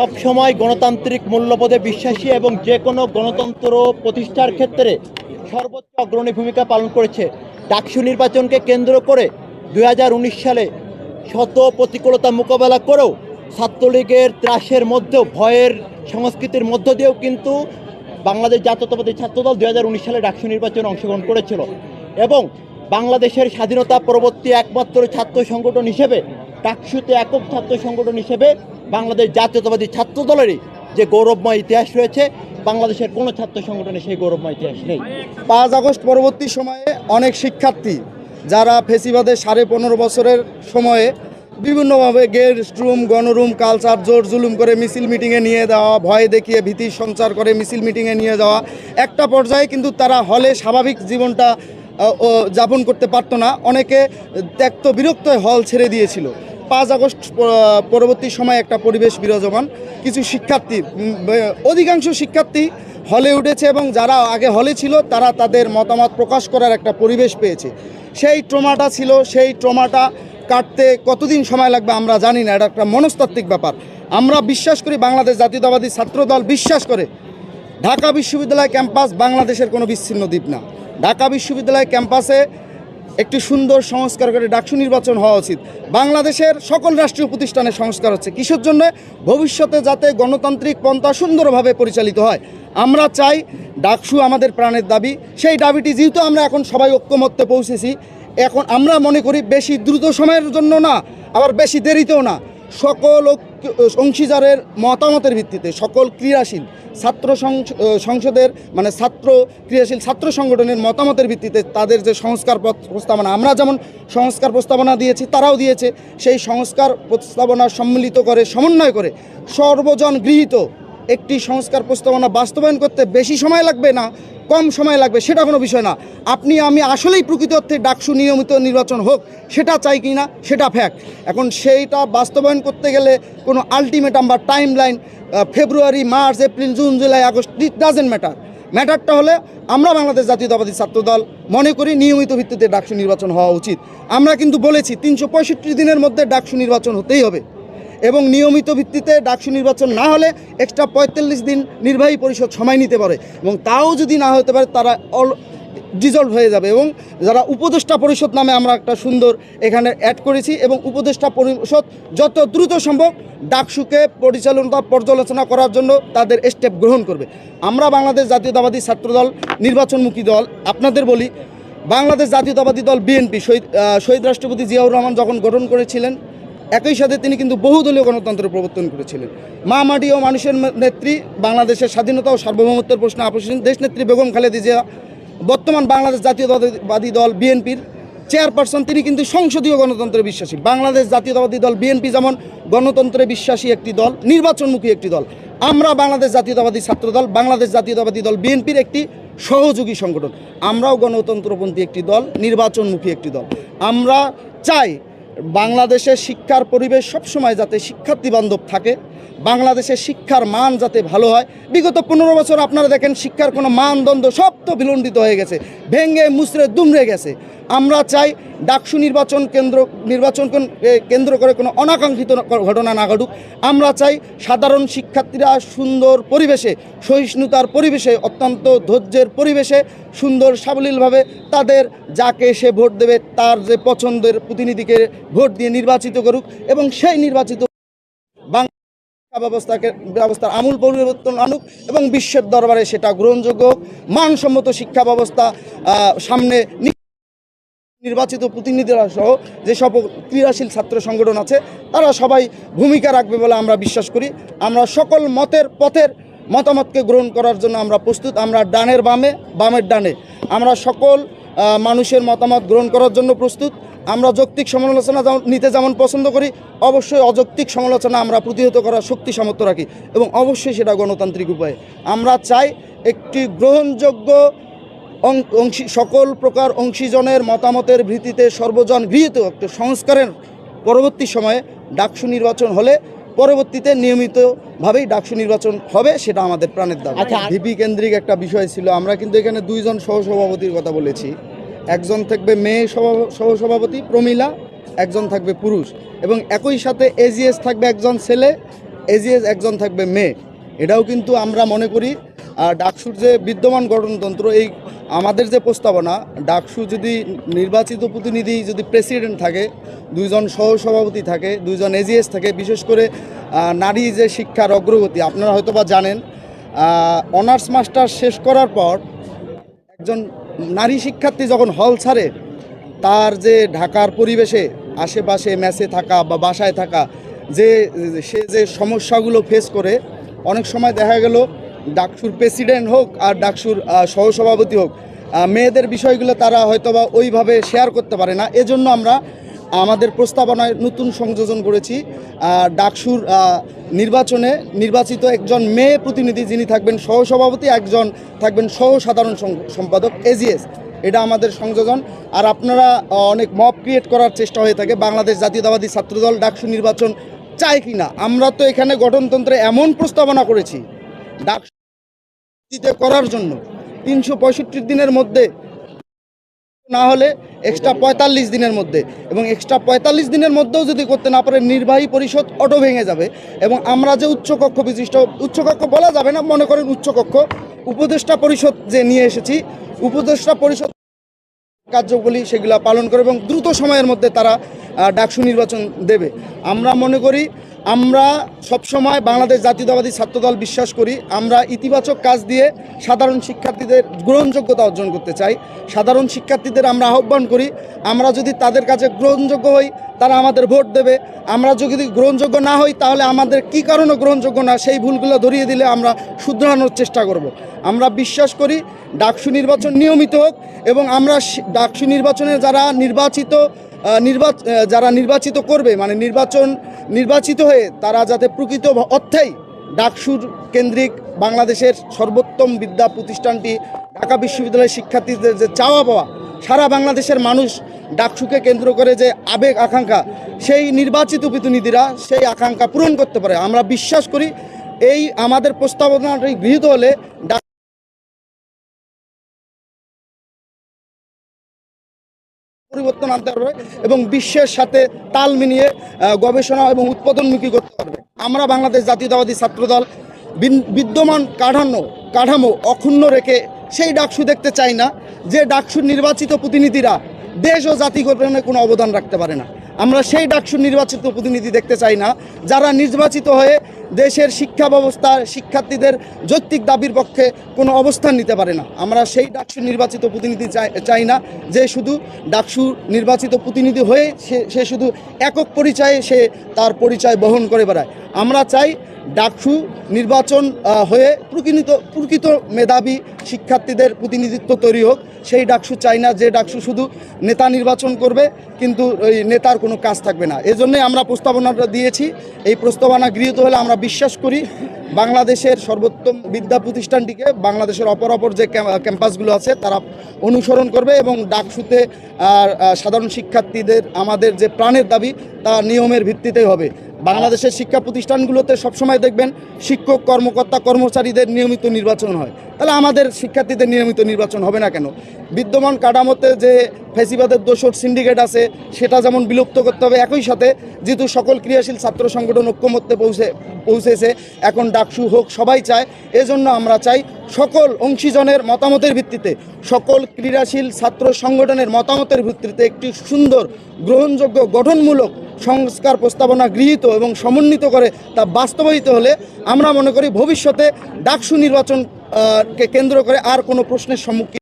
সবসময় গণতান্ত্রিক মূল্যবোধে বিশ্বাসী এবং যে কোনো গণতন্ত্র প্রতিষ্ঠার ক্ষেত্রে সর্বোচ্চ অগ্রণী ভূমিকা পালন করেছে। ডাকসু নির্বাচনকে কেন্দ্র করে দু হাজার উনিশ সালে শত প্রতিকূলতা মোকাবেলা করেও ছাত্রলীগের ত্রাসের মধ্যেও, ভয়ের সংস্কৃতির মধ্য দিয়েও কিন্তু বাংলাদেশ জাতীয়তাবাদী ছাত্রদল দু হাজার উনিশ সালে ডাকসু নির্বাচনে অংশগ্রহণ করেছিল এবং বাংলাদেশের স্বাধীনতা পরবর্তী একমাত্র ছাত্র সংগঠন হিসেবে, ডাকসুতে একক ছাত্র সংগঠন হিসেবে বাংলাদেশ জাতীয়তাবাদী ছাত্র দলেরই যে গৌরবময় ইতিহাস রয়েছে, বাংলাদেশের কোনো ছাত্র সংগঠনে সেই গৌরবময় ইতিহাস নেই। পাঁচ আগস্ট পরবর্তী সময়ে অনেক শিক্ষার্থী যারা ফেসিবাদের সাড়ে পনেরো বছরের সময়ে বিভিন্নভাবে গেস্ট রুম গণরুম, কালচার, জোর জুলুম করে মিছিল মিটিংয়ে নিয়ে যাওয়া, ভয় দেখিয়ে ভীতি সঞ্চার করে মিছিল মিটিংয়ে নিয়ে যাওয়া, একটা পর্যায়ে কিন্তু তারা হলে স্বাভাবিক জীবনটা যাপন করতে পারতো না। অনেকে ত্যক্ত বিরক্ত হল ছেড়ে দিয়েছিল। পাঁচ আগস্ট পরবর্তী সময়ে একটা পরিবেশ বিরাজমান। কিছু শিক্ষার্থী অধিকাংশ শিক্ষার্থী হলে উঠেছে এবং যারা আগে হলে ছিল, তারা তাদের মতামত প্রকাশ করার একটা পরিবেশ পেয়েছে। সেই ট্রমাটা ছিল, সেই ট্রমাটা কাটতে কতদিন সময় লাগবে আমরা জানি না, এটা একটা মনস্তাত্ত্বিক ব্যাপার। আমরা বিশ্বাস করি বাংলাদেশ জাতীয়তাবাদী ছাত্রদল বিশ্বাস করে, ঢাকা বিশ্ববিদ্যালয় ক্যাম্পাস বাংলাদেশের কোনো বিচ্ছিন্ন দ্বীপ না। ঢাকা বিশ্ববিদ্যালয় ক্যাম্পাসে একটি সুন্দর সংস্কার করে ডাকসু নির্বাচন হওয়া উচিত। বাংলাদেশের সকল রাষ্ট্রীয় প্রতিষ্ঠানে সংস্কার হচ্ছে। কিসের জন্য? ভবিষ্যতে যাতে গণতান্ত্রিক পন্থা সুন্দরভাবে পরিচালিত হয়। আমরা চাই ডাকসু আমাদের প্রাণের দাবি। সেই দাবিটি যেহেতু আমরা এখন সবাই ঐক্যমত্যে পৌঁছেছি, এখন আমরা মনে করি বেশি দ্রুত সময়ের জন্য না, আবার বেশি দেরিতেও না। সকল অংশীদারের মতামতের ভিত্তিতে সকল ক্রিয়াশীল ছাত্র সংস- সংসদের মানে ছাত্র ক্রিয়াশীল ছাত্র সংগঠনের মতামতের ভিত্তিতে তাদের যে সংস্কার প্রস্তাবনা, আমরা যেমন সংস্কার প্রস্তাবনা দিয়েছি, তারাও দিয়েছে, সেই সংস্কার প্রস্তাবনা সম্মিলিত করে, সমন্বয় করে সর্বজন গৃহীত একটি সংস্কার প্রস্তাবনা বাস্তবায়ন করতে বেশি সময় লাগবে না, কম সময় লাগবে সেটা কোনো বিষয় না। আপনি, আমি আসলেই প্রকৃত অর্থে ডাকসু নিয়মিত নির্বাচন হোক, সেটা চাই কি না, সেটা ফ্যাক এখন সেইটা বাস্তবায়ন করতে গেলে কোনো আলটিমেটাম বা timeline February March April June July August it doesn't matter ম্যাটারটা হলে আমরা বাংলাদেশ জাতীয়তাবাদী ছাত্রদল মনে করি নিয়মিত ভিত্তিতে ডাকসু নির্বাচন হওয়া উচিত। আমরা কিন্তু বলেছি, তিনশো পঁয়ষট্টি দিনের মধ্যে ডাকসু নির্বাচন হতেই হবে। এবং নিয়মিত ভিত্তিতে ডাকসু নির্বাচন না হলে এক্সট্রা পঁয়তাল্লিশ দিন নির্বাহী পরিষদ সময় নিতে পারে এবং তাও যদি না হতে পারে তারা অল ডিজলভ হয়ে যাবে এবং যারা উপদেষ্টা পরিষদ নামে আমরা একটা সুন্দর এখানে অ্যাড করেছি এবং উপদেষ্টা পরিষদ যত দ্রুত সম্ভব ডাকসুকে পরিচালনা পর্যালোচনা করার জন্য তাদের স্টেপ গ্রহণ করবে। আমরা বাংলাদেশ জাতীয়তাবাদী ছাত্রদল, নির্বাচনমুখী দল, আপনাদের বলি, বাংলাদেশ জাতীয়তাবাদী দল, বিএনপি, শহীদ শহীদ রাষ্ট্রপতি জিয়াউর রহমান যখন গঠন করেছিলেন একই সাথে তিনি কিন্তু বহুদলীয় গণতন্ত্র প্রবর্তন করেছিলেন। মা মাটি ও মানুষের নেত্রী, বাংলাদেশের স্বাধীনতা ও সার্বভৌমত্বের প্রশ্নে আপোষহীন দেশনেত্রী বেগম খালেদা জিয়া, বর্তমান বাংলাদেশ জাতীয়তাবাদী দল বিএনপির চেয়ারপারসন, তিনি কিন্তু সংসদীয় গণতন্ত্রে বিশ্বাসী। বাংলাদেশ জাতীয়তাবাদী দল বিএনপি যেমন গণতন্ত্রে বিশ্বাসী একটি দল, নির্বাচনমুখী একটি দল। আমরা বাংলাদেশ জাতীয়তাবাদী ছাত্রদল, বাংলাদেশ জাতীয়তাবাদী দল বিএনপির একটি সহযোগী সংগঠন। আমরাও গণতন্ত্রপন্থী একটি দল, নির্বাচনমুখী একটি দল। আমরা চাই বাংলাদেশের শিক্ষার পরিবেশ সবসময় যাতে শিক্ষার্থী বান্ধব থাকে বাংলাদেশের শিক্ষার মান যাতে ভালো হয়। বিগত পনেরো বছর আপনারা দেখেন শিক্ষার কোনো মানদণ্ড সব তো বিলণ্ডিত হয়ে গেছে ভেঙ্গে মুসরে দুমড়ে গেছে। আমরা চাই ডাকসু নির্বাচন কেন্দ্র নির্বাচন কেন্দ্র করে কোনো অনাকাঙ্ক্ষিত ঘটনা না ঘটুক। আমরা চাই সাধারণ শিক্ষার্থীরা সুন্দর পরিবেশে, সহিষ্ণুতার পরিবেশে, অত্যন্ত ধৈর্যের পরিবেশে সুন্দর সাবলীলভাবে তাদের যাকে সে ভোট দেবে, তার যে পছন্দের প্রতিনিধিকে ভোট দিয়ে নির্বাচিত করুক এবং সেই নির্বাচিত ব্যবস্থাকে, ব্যবস্থার আমূল পরিবর্তন আনুক এবং বিশ্বের দরবারে সেটা গ্রহণযোগ্য, মানসম্মত শিক্ষা ব্যবস্থা সামনে নির্বাচিত প্রতিনিধিরা সহ যে সব ক্রিয়াশীল ছাত্র সংগঠন আছে, তারা সবাই ভূমিকা রাখবে বলে আমরা বিশ্বাস করি। আমরা সকল মতের পথের মতামতকে গ্রহণ করার জন্য আমরা প্রস্তুত। আমরা ডানের বামে, বামের ডানে। আমরা সকল মানুষের মতামত গ্রহণ করার জন্য প্রস্তুত। আমরা যৌক্তিক সমালোচনা নিতে যেমন পছন্দ করি অবশ্যই অযৌক্তিক সমালোচনা আমরা প্রতিহত করার শক্তি সামর্থ্য রাখি এবং অবশ্যই সেটা গণতান্ত্রিক উপায়ে। আমরা চাই একটি গ্রহণযোগ্য অংশী সকল প্রকার অংশীজনের মতামতের ভিত্তিতে সর্বজন গৃহীত একটা সংস্কারের পরবর্তী সময়ে ডাকসু নির্বাচন হলে পরবর্তীতে নিয়মিতভাবেই ডাকসু নির্বাচন হবে সেটা আমাদের প্রাণের দাবি। আচ্ছা, ভিপি কেন্দ্রিক একটা বিষয় ছিল আমরা কিন্তু এখানে দুইজন সহসভাপতির কথা বলেছি। একজন থাকবে মেয়ে সভা- সহসভাপতি, প্রমীলা, একজন থাকবে পুরুষ। এবং একই সাথে এজিএস থাকবে একজন ছেলে এজিএস একজন থাকবে মেয়ে। এটাও কিন্তু আমরা মনে করি ডাকসুর যে বিদ্যমান গঠনতন্ত্র, এই আমাদের যে প্রস্তাবনা, ডাকসু যদি নির্বাচিত প্রতিনিধি যদি প্রেসিডেন্ট থাকে, দুইজন সহসভাপতি থাকে, দুইজন এজিএস থাকে, বিশেষ করে নারী যে শিক্ষার অগ্রগতি, আপনারা হয়তো বা জানেন অনার্স মাস্টার শেষ করার পর একজন নারী শিক্ষার্থী যখন হল ছাড়ে, তার যে ঢাকার পরিবেশে, আশেপাশে ম্যাচে থাকা বা বাসায় থাকা, যে সে যে সমস্যাগুলো ফেস করে, অনেক সময় দেখা গেল ডাকসুর প্রেসিডেন্ট হোক আর ডাকসুর সহসভাপতি হোক মেয়েদের বিষয়গুলো তারা হয়তোবা ওইভাবে শেয়ার করতে পারে না। এজন্য আমরা আমাদের প্রস্তাবনায় নতুন সংযোজন করেছি। ডাকসুর নির্বাচনে নির্বাচিত একজন মেয়ে প্রতিনিধি যিনি থাকবেন সহসভাপতি, একজন থাকবেন সহ সাধারণ সম্পাদক, এজিএস। এটা আমাদের সংযোজন। আর আপনারা অনেক মব ক্রিয়েট করার চেষ্টা হয়ে থাকে। বাংলাদেশ জাতীয়তাবাদী ছাত্রদল ডাকসু নির্বাচন চায় কি না আমরা তো এখানে গঠনতন্ত্রে এমন প্রস্তাবনা করেছি, ডাকসু করার জন্য। তিনশো পঁয়ষট্টি দিনের মধ্যে না হলে এক্সট্রা পঁয়তাল্লিশ দিনের মধ্যে এবং এক্সট্রা পঁয়তাল্লিশ দিনের মধ্যেও যদি করতে না পারে, নির্বাহী পরিষদ অটো ভেঙে যাবে এবং আমরা যে উচ্চকক্ষ বিশিষ্ট, উচ্চকক্ষ বলা যাবে না, মনে করেন উচ্চকক্ষ, উপদেষ্টা পরিষদ যে নিয়ে এসেছি, উপদেষ্টা পরিষদ কার্যগুলি সেগুলো পালন করে এবং দ্রুত সময়ের মধ্যে তারা ডাকসু নির্বাচন দেবে। আমরা মনে করি আমরা সবসময় বাংলাদেশ জাতীয়তাবাদী ছাত্রদল বিশ্বাস করি। আমরা ইতিবাচক কাজ দিয়ে সাধারণ শিক্ষার্থীদের গ্রহণযোগ্যতা অর্জন করতে চাই। সাধারণ শিক্ষার্থীদের আমরা আহ্বান করি, আমরা যদি তাদের কাছে গ্রহণযোগ্য হই, তারা আমাদের ভোট দেবে। আমরা যদি গ্রহণযোগ্য না হই, তাহলে আমাদের কি কারণে গ্রহণযোগ্য না, সেই ভুলগুলো ধরিয়ে দিলে আমরা শুধরানোর চেষ্টা করব। আমরা বিশ্বাস করি, ডাকসু নির্বাচন নিয়মিত হোক এবং আমরা ডাকসু নির্বাচনে যারা নির্বাচিত নির্বাচ যারা নির্বাচিত করবে মানে নির্বাচন, নির্বাচিত হয়ে তারা যাতে প্রকৃত অর্থেই ডাকসুর কেন্দ্রিক বাংলাদেশের সর্বোত্তম বিদ্যা প্রতিষ্ঠানটি ঢাকা বিশ্ববিদ্যালয়ের শিক্ষার্থীদের যে চাওয়া পাওয়া, সারা বাংলাদেশের মানুষ ডাকসুকে কেন্দ্র করে যে আবেগ, আকাঙ্ক্ষা, সেই নির্বাচিত প্রতিনিধিরা সেই আকাঙ্ক্ষা পূরণ করতে পারে। আমরা বিশ্বাস করি এই আমাদের প্রস্তাবনাটি গৃহীত হলে পরিবর্তন আনতে পারবে এবং বিশ্বের সাথে তাল মিলিয়ে গবেষণা এবং উৎপাদনমুখী করতে পারবে। আমরা বাংলাদেশ জাতীয়তাবাদী ছাত্রদল বিদ্যমান কাঠামো কাঠামো অক্ষুণ্ণ রেখে সেই ডাকসু দেখতে চাই না, যে ডাকসুর নির্বাচিত প্রতিনিধিরা দেশ ও জাতি গঠনে কোনো অবদান রাখতে পারে না। আমরা সেই ডাকসু নির্বাচিত প্রতিনিধি দেখতে চাই না। যারা নির্বাচিত হয়ে দেশের শিক্ষা ব্যবস্থা, শিক্ষার্থীদের যৌক্তিক দাবির পক্ষে কোনো অবস্থান নিতে পারে না। আমরা সেই ডাকসু নির্বাচিত প্রতিনিধি চাই না যে শুধু ডাকসু নির্বাচিত প্রতিনিধি হয়ে সে শুধু একক পরিচয়ে সে তার পরিচয় বহন করে বেড়ায়। আমরা চাই ডাকসু নির্বাচন হয়ে প্রকৃত প্রকৃত মেধাবী শিক্ষার্থীদের প্রতিনিধিত্ব তৈরি হোক। সেই ডাকসু চাই না, যে ডাকসু শুধু নেতা নির্বাচন করবে, কিন্তু ওই নেতার কোনো কাজ থাকবে না। এজন্যই আমরা প্রস্তাবনাটা দিয়েছি। এই প্রস্তাবনা গৃহীত হলে আমরা বিশ্বাস করি, বাংলাদেশের সর্বোত্তম বিদ্যা প্রতিষ্ঠানটিকে, বাংলাদেশের অপর অপর যে ক্যাম্পাসগুলো আছে, তারা অনুসরণ করবে এবং ডাকসুতে আর সাধারণ শিক্ষার্থীদের, আমাদের যে প্রাণের দাবি, তা নিয়মের ভিত্তিতেই হবে। বাংলাদেশের শিক্ষা প্রতিষ্ঠানগুলোতে সবসময় দেখবেন শিক্ষক, কর্মকর্তা, কর্মচারীদের নিয়মিত নির্বাচন হয়। তাহলে আমাদের শিক্ষার্থীদের নিয়মিত নির্বাচন হবে না কেন? বিদ্যমান কাঠামোতে যে ফেসিবাদের দোষর সিন্ডিকেট আছে, সেটা যেমন বিলুপ্ত করতে হবে, একই সাথে যেহেতু সকল ক্রিয়াশীল ছাত্র সংগঠন ঐক্যমত্যে পৌঁছে, পৌঁছেছে, এখন ডাকসু হোক, সবাই চায়, এজন্য আমরা চাই সকল অংশীজনের মতামতের ভিত্তিতে, সকল ক্রীড়াশীল ছাত্র সংগঠনের মতামতের ভিত্তিতে একটি সুন্দর, গ্রহণযোগ্য, গঠনমূলক সংস্কার প্রস্তাবনা গৃহীত এবং সমন্বিত করে তা বাস্তবায়িত হলে আমরা মনে করি ভবিষ্যতে ডাকসু নির্বাচনকে কেন্দ্র করে আর কোনো প্রশ্নের সম্মুখীন